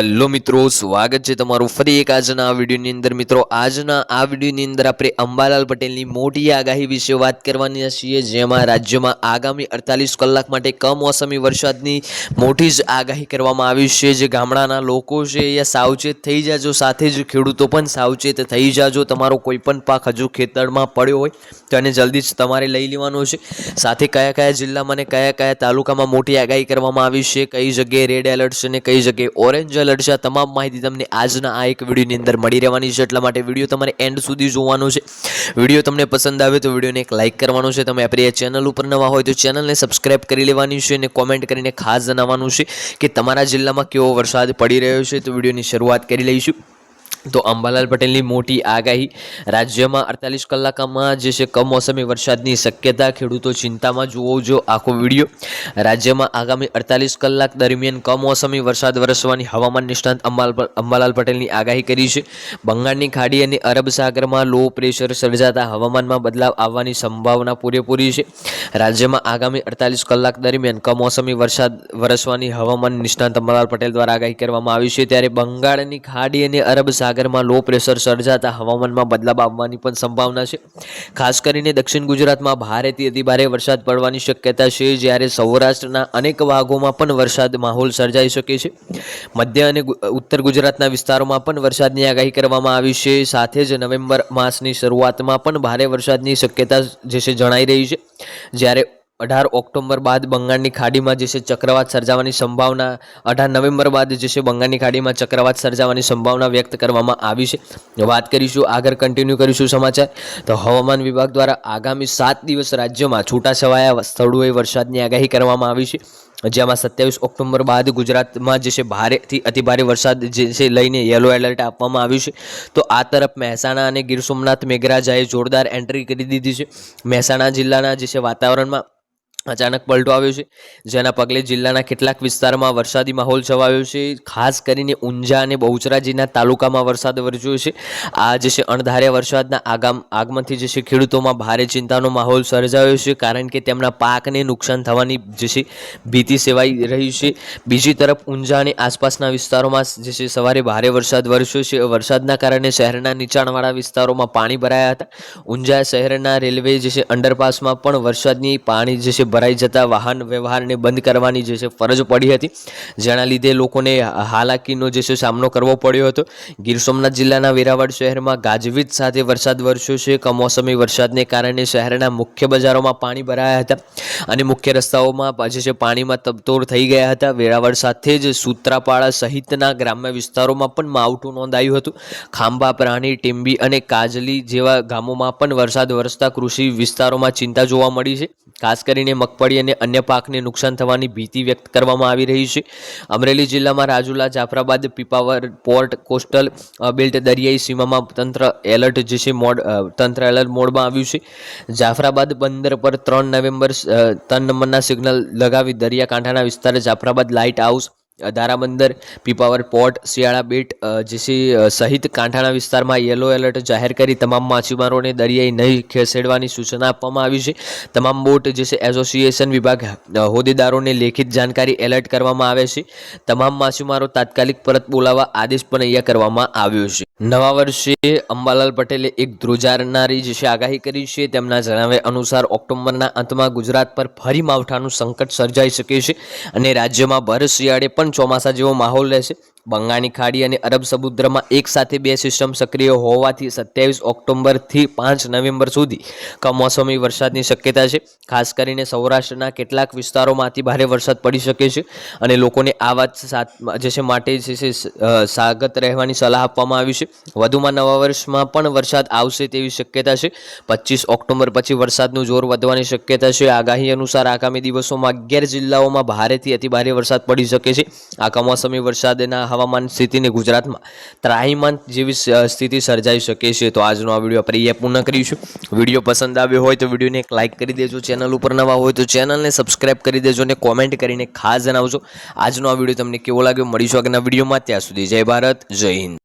Hello મિત્રો, સ્વાગત છે તમારું ફરી એક આજના આ વિડીયોની અંદર. મિત્રો, આજના આ વિડીયોની અંદર આપણે અંબાલાલ પટેલની મોટી આગાહી વિશે વાત કરવાની છીએ, જેમાં રાજ્યમાં આગામી અડતાલીસ કલાક માટે કમોસમી વરસાદની મોટી જ આગાહી કરવામાં આવી છે. જે ગામડાના લોકો છે એ સાવચેત થઈ જાજો, સાથે જ ખેડૂતો પણ સાવચેત થઈ જાજો. તમારો કોઈ પણ પાક હજુ ખેતરમાં પડ્યો હોય તો એને જલ્દી જ તમારે લઈ લેવાનું છે. સાથે કયા કયા જિલ્લામાં અને કયા કયા તાલુકામાં મોટી આગાહી કરવામાં આવી છે, કઈ જગ્યાએ રેડ એલર્ટ છે અને કઈ જગ્યાએ ઓરેન્જ એલર્ટ છે, આ તમામ માહિતી તમને આજના આ એક વિડીયોની અંદર મળી રહેવાની છે. એટલા માટે વીડિયો તમારે એન્ડ સુધી જોવાનો છે. વીડિયો તમને પસંદ આવે તો વિડીયોને એક લાઇક કરવાનો છે. તમે આપણી ચેનલ ઉપર નવા હોય તો ચેનલને સબસ્ક્રાઇબ કરી લેવાની છે અને કોમેન્ટ કરીને ખાસ જણાવવાનું છે કે તમારા જિલ્લામાં કેવો વરસાદ પડી રહ્યો છે તો વિડીયોની શરૂઆત કરી લઈશું. તો અંબાલાલ પટેલની મોટી આગાહી. રાજ્યમાં અડતાલીસ કલાકમાં જે છે કમોસમી વરસાદની શક્યતા, ખેડૂતો ચિંતામાં, જુઓ જો આખો વીડિયો. રાજ્યમાં આગામી અડતાલીસ કલાક દરમિયાન કમોસમી વરસાદ વરસવાની હવામાન નિષ્ણાંત અંબાલ અંબાલાલ પટેલની આગાહી કરી છે. બંગાળની ખાડી અને અરબ સાગરમાં લો પ્રેશર સર્જાતા હવામાનમાં બદલાવ આવવાની સંભાવના પૂરેપૂરી છે. રાજ્યમાં આગામી અડતાલીસ કલાક દરમિયાન કમોસમી વરસાદ વરસવાની હવામાન નિષ્ણાંત અંબાલાલ પટેલ દ્વારા આગાહી કરવામાં આવી છે. ત્યારે બંગાળની ખાડી અને અરબ સાગરમાં લો પ્રેશર સર્જાતા હવામાનમાં બદલાવ આવવાની પણ સંભાવના છે. ખાસ કરીને દક્ષિણ ગુજરાતમાં ભારેથી અતિભારે વરસાદ પડવાની શક્યતા છે, જ્યારે સૌરાષ્ટ્રના અનેક ભાગોમાં પણ વરસાદ માહોલ સર્જાઈ શકે છે. મધ્ય અને ઉત્તર ગુજરાતના વિસ્તારોમાં પણ વરસાદની આગાહી કરવામાં આવી છે. સાથે જ નવેમ્બર માસની શરૂઆતમાં પણ ભારે વરસાદની શક્યતા જે છે જણાઈ રહી છે. જ્યારે અઢાર ઓક્ટોબર બાદ બંગાળની ખાડીમાં જે છે ચક્રવાત સર્જાવાની સંભાવના, અઢાર નવેમ્બર બાદ જે છે બંગાળની ખાડીમાં ચક્રવાત સર્જાવાની સંભાવના વ્યક્ત કરવામાં આવી છે. વાત કરીશું, આગળ કન્ટિન્યુ કરીશું સમાચાર, તો હવામાન વિભાગ દ્વારા આગામી સાત દિવસ રાજ્યમાં છૂટાછવાયા સ્થળોએ વરસાદની આગાહી કરવામાં આવી છે. જેમાં સત્યાવીસ ઓક્ટોબર બાદ ગુજરાતમાં જે છે ભારેથી અતિભારે વરસાદ જે છે લઈને યલો એલર્ટ આપવામાં આવ્યું છે. તો આ તરફ મહેસાણા અને ગીર સોમનાથ મેઘરાજાએ જોરદાર એન્ટ્રી કરી દીધી છે. મહેસાણા જિલ્લાના જે છે વાતાવરણમાં અચાનક પલટો આવ્યો છે. જેના પગલે જિલ્લાના કેટલાક વિસ્તારમાં વરસાદી માહોલ છવાયો છે. ખાસ કરીને ઊંઝા અને બહુચરાજીના તાલુકામાં વરસાદ વરસ્યો છે. આ જે છે અણધાર્યા વરસાદના આગામ, આગમનથી જે છે ખેડૂતોમાં ભારે ચિંતાનો માહોલ સર્જાયો છે. કારણ કે તેમના પાકને નુકસાન થવાની જે છે ભીતિ સેવાઈ રહી છે. બીજી તરફ ઊંઝા અને આસપાસના વિસ્તારોમાં જે છે સવારે ભારે વરસાદ વરસ્યો છે. વરસાદના કારણે શહેરના નીચાણવાળા વિસ્તારોમાં પાણી ભરાયા હતા. ઊંઝા શહેરના રેલવે જે છે અંડરપાસમાં પણ વરસાદની પાણી જે છે ભરાઈ જતા વાહન વ્યવહારને બંધ કરવાની જે છે ફરજ પડી હતી. જેના લીધે લોકોને હાલાકીનો જે છે સામનો કરવો પડ્યો હતો. ગીર સોમનાથ જિલ્લાના વેરાવળ શહેરમાં ગાજવીજ સાથે વરસાદ વરસ્યો છે. કમોસમી વરસાદને કારણે શહેરના મુખ્ય બજારોમાં પાણી ભરાયા હતા અને મુખ્ય રસ્તાઓમાં જે છે પાણીમાં તબતોડ થઈ ગયા હતા. વેરાવળ સાથે જ સૂત્રાપાડા સહિતના ગ્રામ્ય વિસ્તારોમાં પણ માવઠું નોંધાયું હતું. ખાંભા, પ્રાણી, ટીંબી અને કાજલી જેવા ગામોમાં પણ વરસાદ વરસતા કૃષિ વિસ્તારોમાં ચિંતા જોવા મળી છે. ખાસ કરીને મગફળી અને અન્ય પાકને નુકસાન થવાની ભીતિ વ્યક્ત કરવામાં આવી રહી છે. અમરેલી જિલ્લામાં Rajula, Jafrabad, Pipavav port, coastal belt દરિયાઈ સીમામાં તંત્ર એલર્ટ જે છે મોડ તંત્ર એલર્ટ મોડમાં આવ્યું છે. જાફરાબાદ બંદર પર ત્રણ નવેમ્બર ત્રણ નંબરના સિગ્નલ લગાવી દરિયાકાંઠાના વિસ્તારે જાફરાબાદ લાઇટ હાઉસ દારાબંદર પીપાવર પોર્ટ શિયાળા બેટ અ, જે છે અ, સહિત કાંઠાણા વિસ્તારમાં યલો એલર્ટ જાહેર કરી તમામ માછીમારોને દરિયાઈ નહીં ખસેડવાની સૂચના આપવામાં આવી છે. તમામ બોટ જે છે એસોસિએશન વિભાગ હોદ્દેદારોને લેખિત જાણકારી એલર્ટ કરવામાં આવે છે. તમામ માછીમારો તાત્કાલિક પરત બોલાવવા આદેશ પણ અહીંયા કરવામાં આવ્યો છે. નવા વર્ષે અંબાલાલ પટેલે એક ધ્રુજારનારી જે આગાહી કરી છે. તેમના જણાવ્યા અનુસાર ઓક્ટોબરના અંતમાં ગુજરાત પર ફરી માવઠાનું સંકટ સર્જાઈ શકે છે અને રાજ્યમાં ભર શિયાળે પણ ચોમાસા જેવો માહોલ રહેશે. બંગાળની ખાડી અને અરબ સમુદ્રમાં એક સાથે બે સિસ્ટમ સક્રિય હોવાથી સત્યાવીસ ઓક્ટોબરથી પાંચ નવેમ્બર સુધી કમોસમી વરસાદની શક્યતા છે. ખાસ કરીને સૌરાષ્ટ્રના કેટલાક વિસ્તારોમાં અતિ ભારે વરસાદ પડી શકે છે અને લોકોને આ વાત જે છે માટે જે છે સાગત રહેવાની સલાહ આપવામાં આવી છે. વધુમાં નવા વર્ષમાં પણ વરસાદ આવશે તેવી શક્યતા છે. પચીસ ઓક્ટોબર પછી વરસાદનું જોર વધવાની શક્યતા છે. આગાહી અનુસાર આગામી દિવસોમાં અગિયાર જિલ્લાઓમાં ભારેથી અતિભારે વરસાદ પડી શકે છે. આ કમોસમી વરસાદના હવામાન સ્થિતિને ગુજરાતમાં ત્રાહીમાન જેવી સ્થિતિ સર્જાઈ શકે છે. તો આજનો આ વીડિયો આપણે અહીંયા પૂર્ણ કરીશું. વીડિયો પસંદ આવ્યો હોય તો વિડીયોને એક લાઇક કરી દેજો. ચેનલ ઉપર નવા હોય તો ચેનલને સબસ્ક્રાઇબ કરી દેજો અને કોમેન્ટ કરીને ખાસ જણાવજો. આજનો આ વીડિયો તમને કેવો લાગ્યો? મળીશું આગળના વિડીયોમાં. ત્યાં સુધી જય ભારત, જય હિન્દ.